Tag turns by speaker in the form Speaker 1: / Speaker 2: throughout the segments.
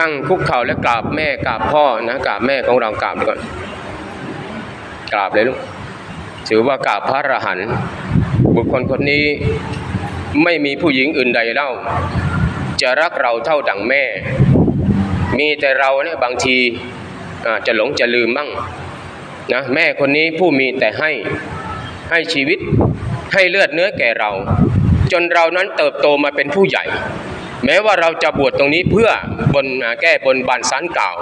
Speaker 1: นั่งคุกเข่าและกราบแม่กราบพ่อนะกราบแม่ของเรากราบดีก่อนกราบเลยลูกถือว่ากราบพระอรหันต์บุคคลคนนี้ไม่มีผู้หญิงอื่นใดเล่า จะรักเราเท่าดั่งแม่ มีแต่เราเนี่ยบางทีอาจจะหลงจะลืมบ้างนะแม่คนนี้ผู้มีแต่ให้ให้ชีวิตให้เลือดเนื้อแก่เรา จนเรานั้นเติบโตมาเป็นผู้ใหญ่ แม้ว่าเราจะบวชตรงนี้เพื่อบนแก้บนบานสันกล่าว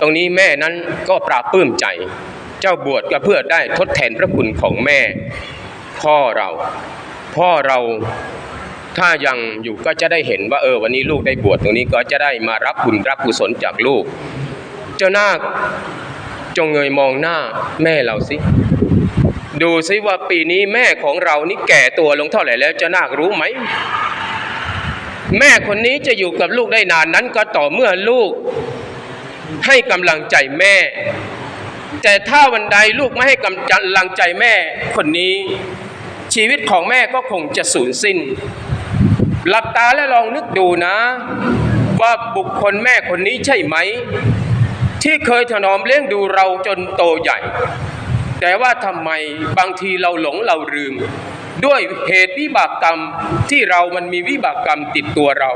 Speaker 1: ตรงนี้แม่นั้นก็ปราบปลื้มใจ เจ้าบวชก็เพื่อได้ทดแทนพระคุณของแม่ พ่อเรา พ่อเราถ้ายังอยู่ก็จะได้เห็นว่าเออวันนี้ลูกได้บวชตรงนี้ก็จะได้มารับบุญรับกุศลจากลูก เจ้านาคจงเงยมองหน้าแม่เราสิ ดูซิว่าปีนี้แม่ของเรานี่แก่ตัวลงเท่าไหร่แล้วเจ้านาครู้ไหม แม่คนนี้จะอยู่กับลูกได้นานนั้นก็ต่อเมื่อลูกให้กำลังใจแม่ แต่ถ้าวันใดลูกไม่ให้กำลังใจแม่ คนนี้ ชีวิตของแม่ก็คงจะสูญสิ้น หลับตาและลองนึกดูนะ ว่าบุคคลแม่คนนี้ใช่ไหม ที่เคยถนอมเลี้ยงดูเราจนโตใหญ่ แต่ว่าทำไมบางทีเราหลงเราลืม ด้วยเหตุวิบากกรรมที่เรามันมีวิบากกรรมติดตัวเรา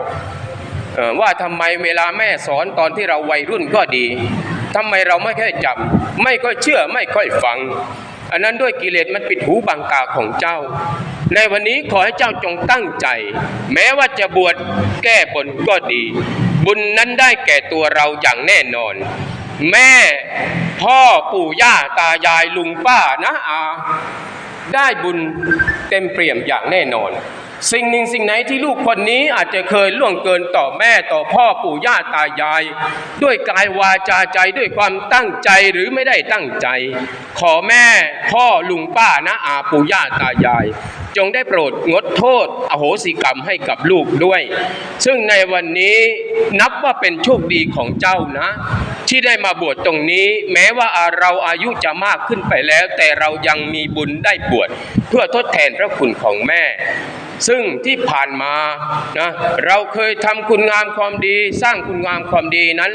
Speaker 1: ว่าทำไมเวลาแม่สอนตอนที่เราวัยรุ่นก็ดีทำไมเราไม่ค่อยจำไม่ค่อยเชื่อไม่ค่อยฟัง อันนั้นด้วยกิเลสมันปิดหูบังตาของเจ้า ในวันนี้ขอให้เจ้าจงตั้งใจ แม้ว่าจะบวชแก้บนก็ดี บุญนั้นได้แก่ตัวเราอย่างแน่นอน แม่พ่อปู่ย่าตายายลุงป้านะอา ได้บุญเต็มเปี่ยมอย่างแน่นอน สิ่งหนึ่งสิ่งไหนที่ลูกคนนี้อาจจะเคยล่วงเกินต่อแม่ต่อพ่อปู่ย่าตายาย ด้วยกายวาจาใจด้วยความตั้งใจหรือไม่ได้ตั้งใจ ขอแม่พ่อลุงป้านะอาปู่ย่าตายาย จงได้โปรดงดโทษ อโหสิกรรมให้กับลูกด้วย ซึ่งในวันนี้นับว่าเป็นโชคดีของเจ้านะ ที่ได้มาบวชตรงนี้แม้ว่าเราอายุจะมากขึ้นไปแล้ว แต่เรายังมีบุญได้บวชเพื่อทดแทนพระคุณของแม่ซึ่งที่ผ่านมานะเราเคยทำคุณงามความดี สร้างคุณงามความดีนั้น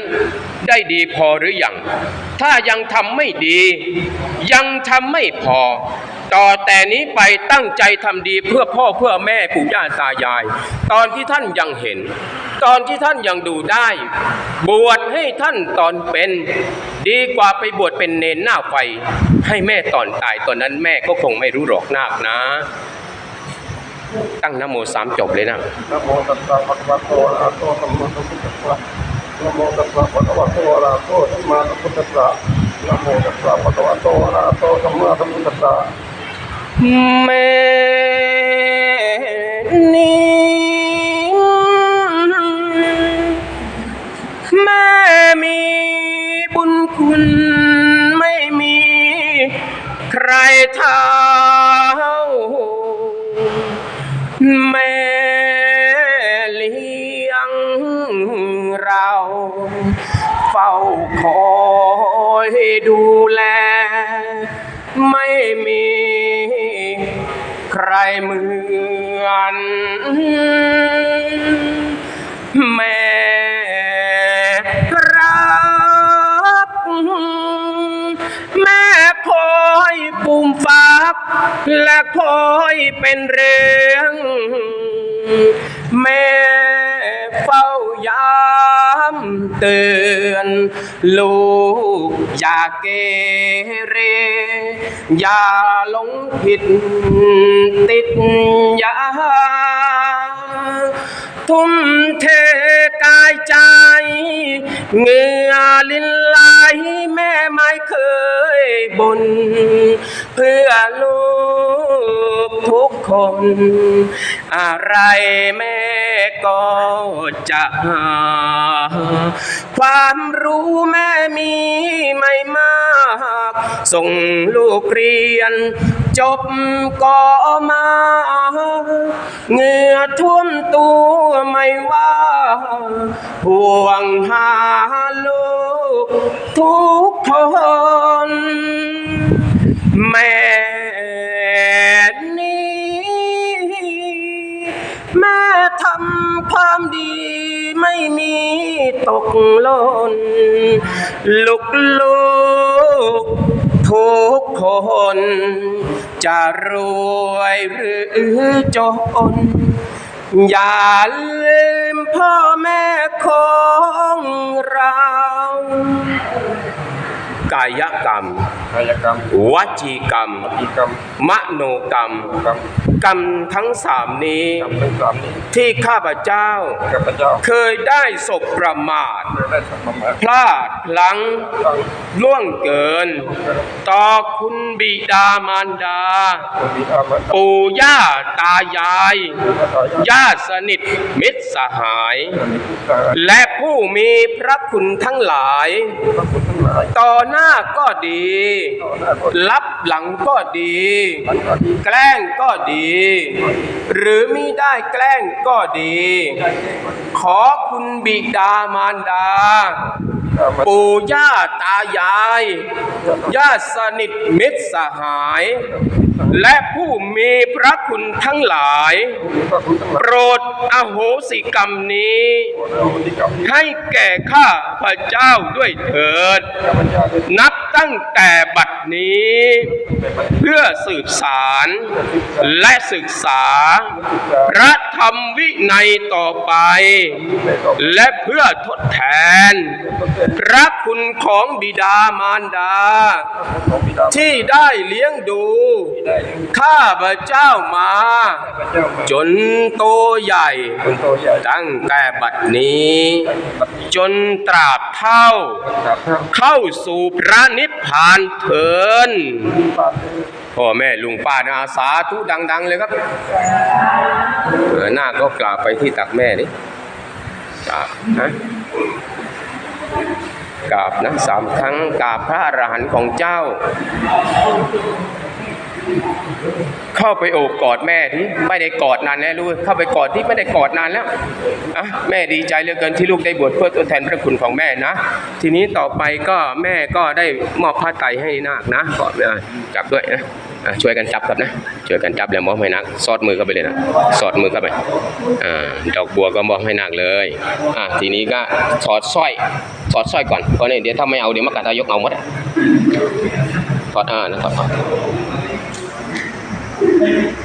Speaker 1: ได้ดีพอหรือยังถ้ายังทำไม่ดี ยังทำไม่พอ ต่อแต่นี้ไปตั้งใจทำดีเพื่อพ่อเพื่อแม่ปู่ย่าตายาย ตอนที่ท่านยังเห็น ตอนที่ท่านยังดูได้ บวชให้ท่านตอนเป็น ดีกว่าไปบวชเป็นเนนหน้าไฟ ให้แม่ตอนตายตอนนั้นแม่ก็คงไม่รู้หรอกนาคนะ ตั้งนโมสามจบเลยนะ
Speaker 2: นโมตัสสะภะคะวะโตอะระหะโตสัมมาสัมพุทธัสสะนโมตัสสะภะคะวะโตอะระหะโตสัมมาสัมพุทธัสสะนะโมตัสสะภะคะวะโตอะระหะโตสัมมาสัมพุทธัสสะ
Speaker 1: แม่นี้แม่มีบุญคุณไม่มีใครเท่าแม่เลี้ยงเรา เฝ้าคอยดูแล ไม่มี รเหมือนแม่รักแม่คอยปุ่มฟัก และคอยเป็นเรื่อง แม่เฝ้ายา เตือน ลูกอย่าเกเร อย่าหลงผิดติดยาทุ่มเทกายใจ เงือลินไหลแม่ไม่เคยบน่นเพื่อลูกทุกคน อะไรแม่ก็จะหา ความรู้แม่มีไม่มาก ส่งลูกเรียน จบก็มาเหงื่อท่วมตัวไม่ว่าห่วงหาลูกทุกคนแม่ ดีไม่มีตกหล่นลุกลุกทุกคน จะรวยหรือจน อย่าลืมพ่อแม่ของเรา กายกรรม
Speaker 2: กายกรรม
Speaker 1: วจีกรรม
Speaker 2: อีกรรม
Speaker 1: มโนกรรม
Speaker 2: กรรม
Speaker 1: กรรมทั้งสามนี้
Speaker 2: กรรมทั้งสามนี้
Speaker 1: ที่ข้าพเจ้า
Speaker 2: ข้าพเจ้า
Speaker 1: เคยได้ศพประมาท
Speaker 2: ได้สัมมา
Speaker 1: พลาดพลั้ง
Speaker 2: ตั้ง
Speaker 1: ล่วงเกิน ต่อคุณบิดามารดา
Speaker 2: ตัวบิดามัน
Speaker 1: ปู่ย่าตายาย
Speaker 2: พระตายา
Speaker 1: ญาติสนิทมิตรสหาย
Speaker 2: มีผู้ตาย
Speaker 1: และผู้มีพระคุณทั้งหลาย
Speaker 2: พระคุณทั้งหลาย
Speaker 1: ต่อหน้าก็ดี
Speaker 2: ต่อหน้าก็ดี
Speaker 1: รับหลังก็ดี แกล้งก็ดี หรือมิได้แกล้งก็ดี ขอคุณบิดามารดา ปู่ย่าตายายญาติสนิทมิตรสหาย และผู้มีพระคุณทั้งหลาย โปรดอโหสิกรรมนี้ ให้แก่ข้าพระเจ้าด้วยเถิด นับตั้งแต่บัด นี้ เพื่อสืบสารและศึกษา พระธรรมวินัยต่อไป และเพื่อทดแทน พระคุณของบิดามารดา ที่ได้เลี้ยงดูข้าพระเจ้ามา
Speaker 2: จ
Speaker 1: นโตใหญ่
Speaker 2: ตั้
Speaker 1: งแต่บัดนี้ จนตราบเท่า เข้าสู่พระนิพพานเถิน
Speaker 2: ปาฏิ
Speaker 1: พ่อแม่ลุงป้านะอาสาทุดัง ๆ เลยครับเออหน้าก็กราบไปที่ตักแม่นี่กราบนะกราบนะสามครั้งกราบพระอรหันต์ของเจ้า เข้าไปโอบกอดแม่ที่ไม่ได้กอดนานแล้วลูกเข้าไปกอดที่ไม่ได้กอดนานแล้วอะแม่ดีใจเหลือเกินที่ลูกได้บวชเพื่อตัวแทนพระคุณของแม่นะ ทีนี้ต่อไปก็แม่ก็ได้มอบผ้าไตรให้นาคนะกอดจับด้วยนะช่วยกันจับครับนะช่วยกันจับแล้วมอบให้นาคสอดมือเข้าไปเลยนะสอดมือเข้าไปอ่าดอกบัวก็มอบให้นาคเลยอะทีนี้ก็ถอดสร้อยถอดสร้อยก่อนเพราะนี่เดี๋ยวถ้าไม่เอาเดี๋ยวมากระทายกเอาหมดอะถอดอ่านะถอดถอด Thank you.